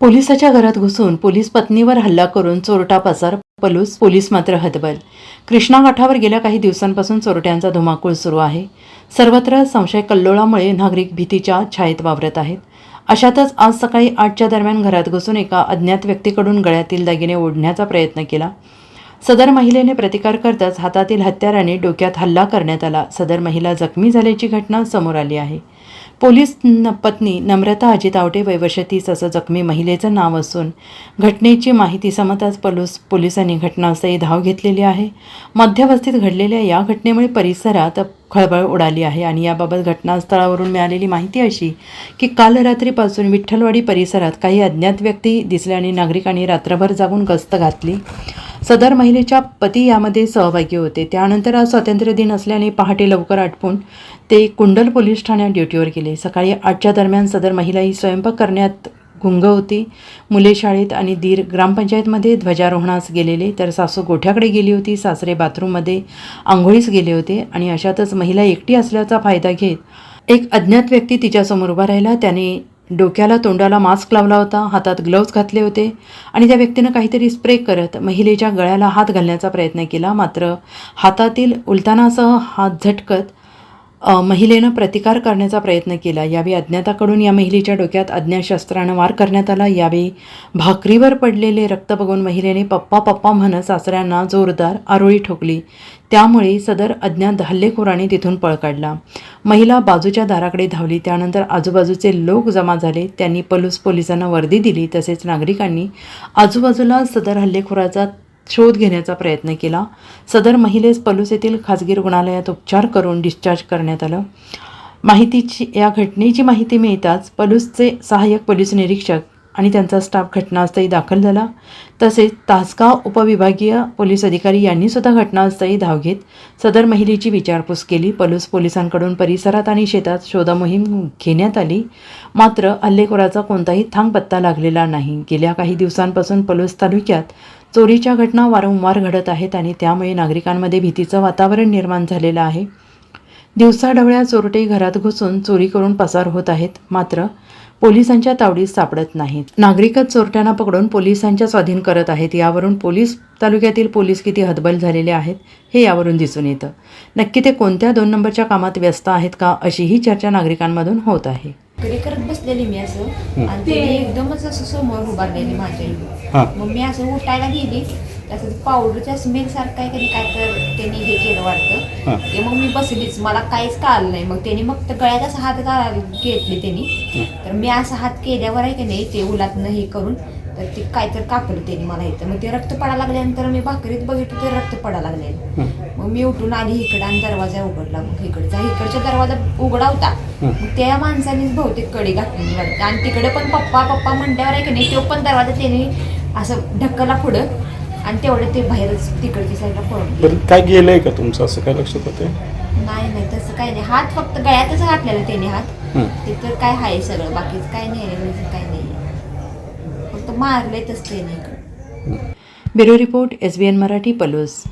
पोलिसाच्या घरात घुसून पोलीस पत्नीवर हल्ला करून चोरटा पसार पलूस पोलीस मात्र हतबल. कृष्णा काठावर गेल्या काही दिवसांपासून चोरट्यांचा धुमाकूळ सुरू आहे. सर्वत्र संशय कल्लोळामुळे नागरिक भीतीच्या छायेत वावरत आहेत. अशातच आज सकाळी आठच्या दरम्यान घरात घुसून एका अज्ञात व्यक्तीकडून गळ्यातील दागिने ओढण्याचा प्रयत्न केला. सदर महिलेने प्रतिकार करताच हातातील हत्याराने डोक्यात हल्ला करण्यात आला. सदर महिला जखमी झाल्याची घटना समोर आली आहे. पोलीस न पत्नी नम्रता अजित आवटे वयवर्ष तीस असं जखमी महिलेचं नाव असून घटनेची माहिती समताच पलूस पोलिसांनी घटनास्थळी धाव घेतलेली आहे. मध्यवस्थित घडलेल्या या घटनेमुळे परिसरात खळबळ उडाली आहे आणि याबाबत घटनास्थळावरून मिळालेली माहिती अशी की काल रात्रीपासून विठ्ठलवाडी परिसरात काही अज्ञात व्यक्ती दिसल्याने नागरिकांनी रात्रभर जागून गस्त घातली. सदर महिलेच्या पती यामध्ये सहभागी होते. त्यानंतर आज स्वातंत्र्य दिन असल्याने पहाटे लवकर आटपून ते कुंडल पोलीस ठाण्यात ड्युटीवर गेले. सकाळी आठच्या दरम्यान सदर महिला ही स्वयंपाक करण्यात गुंग होती. मुले शाळेत आणि दीर ग्रामपंचायतमध्ये ध्वजारोहणास गेलेले तर सासू गोठ्याकडे गेली होती सासरे बाथरूममध्ये आंघोळीस गेले होते आणि अशातच महिला एकटी असल्याचा फायदा घेत एक अज्ञात व्यक्ती तिच्यासमोर उभा राहिला. त्याने डोक्याला तोंडाला मास्क लावला होता हातात ग्लोव्ज घातले होते आणि त्या व्यक्तीनं काहीतरी स्प्रे करत महिलेच्या गळ्याला हात घालण्याचा प्रयत्न केला. मात्र हातातील उलतानासह हात झटकत महिलेनं प्रतिकार करण्याचा प्रयत्न केला. यावेळी अज्ञाताकडून या महिलेच्या डोक्यात अज्ञाशस्त्रानं वार करण्यात आला. यावेळी भाकरीवर पडलेले रक्त बघून महिलेने पप्पा पप्पा म्हणत सासऱ्यांना जोरदार आरोळी ठोकली. त्यामुळे सदर अज्ञात हल्लेखोराने तिथून पळ काढला. महिला बाजूच्या दाराकडे धावली. त्यानंतर आजूबाजूचे लोक जमा झाले. त्यांनी पलूस पोलिसांना वर्दी दिली. तसेच नागरिकांनी आजूबाजूला सदर हल्लेखोराचा शोध घेण्याचा प्रयत्न केला. सदर महिलेस पलूस येथील खाजगी रुग्णालयात उपचार करून डिस्चार्ज करण्यात आलं. माहितीची या घटनेची माहिती मिळताच पलूसचे सहाय्यक पोलीस निरीक्षक आणि त्यांचा स्टाफ घटनास्थळी दाखल झाला. तसेच तासगाव उपविभागीय पोलीस अधिकारी यांनी सुद्धा घटनास्थळी धाव घेत सदर महिलेची विचारपूस केली. पलूस पोलिसांकडून परिसरात आणि शेतात शोधमोहीम घेण्यात आली. मात्र हल्लेखोराचा कोणताही थांग पत्ता लागलेला नाही. गेल्या काही दिवसांपासून पलूस तालुक्यात चोरीच्या घटना वारंवार घडत आहेत आणि त्यामुळे नागरिकांमध्ये भीतीचं वातावरण निर्माण झालेलं आहे. दिवसाढवळ्या चोरटे घरात घुसून चोरी करून पसार होत आहेत. मात्र पोलिसांच्या तावडीत सापडत नाहीत. नागरिकच चोरट्यांना पकडून पोलिसांच्या स्वाधीन करत आहेत. यावरून पोलीस तालुक्यातील पोलीस किती हतबल झालेले आहेत हे यावरून दिसून येतं. नक्की ते कोणत्या दोन नंबरच्या कामात व्यस्त आहेत का अशीही चर्चा नागरिकांमधून होत आहे. करत बसलेली मी असं आणि ते एकदमच असं समोर उभारलेली माझ्या हां. मग मी असं उठायला गेली तसं पावडरच्या स्मेल सारखं आहे कधी काय तर त्यांनी हे केलं वाटतं. ते मग मी बसलीच मला काहीच कळलं नाही. मग त्यांनी मग त्या गळ्यात असं हात घाल घेतले त्यांनी. तर मी असं हात केल्यावर आहे की नाही ते उलातनं हे करून तर ते काय तर कापलं त्यांनी मला इथं. मग ते रक्त पडायला लागल्यानंतर मी भाकरीत बघितलं ते रक्त पडायला लागलेलं मग मी उठून आली इकडं आणि दरवाजा उघडला. मग इकडचा इकडचा दरवाजा उघडा होता मग त्या माणसानेच बहुतेक कडी घातलेली वाटतं. आणि तिकडे पण पप्पा पप्पा म्हणल्यावर आहे की नाही तो पण दरवाजा त्याने असं ढक्कला पुढं. आणि तेवढं ते बाहेरच तिकडच्या साईडला पळून. बरं काय गेलंय का तुमचं असं काय लक्षात होते नाही नाही तसं काही नाही. हात फक्त गळ्यातच घातलेला त्याने हात. तिथं काय आहे सगळं बाकीचं काय नाही आहे, काय नाही. फक्त मारले तसं त्याने bureau report S B N Marathi Palus.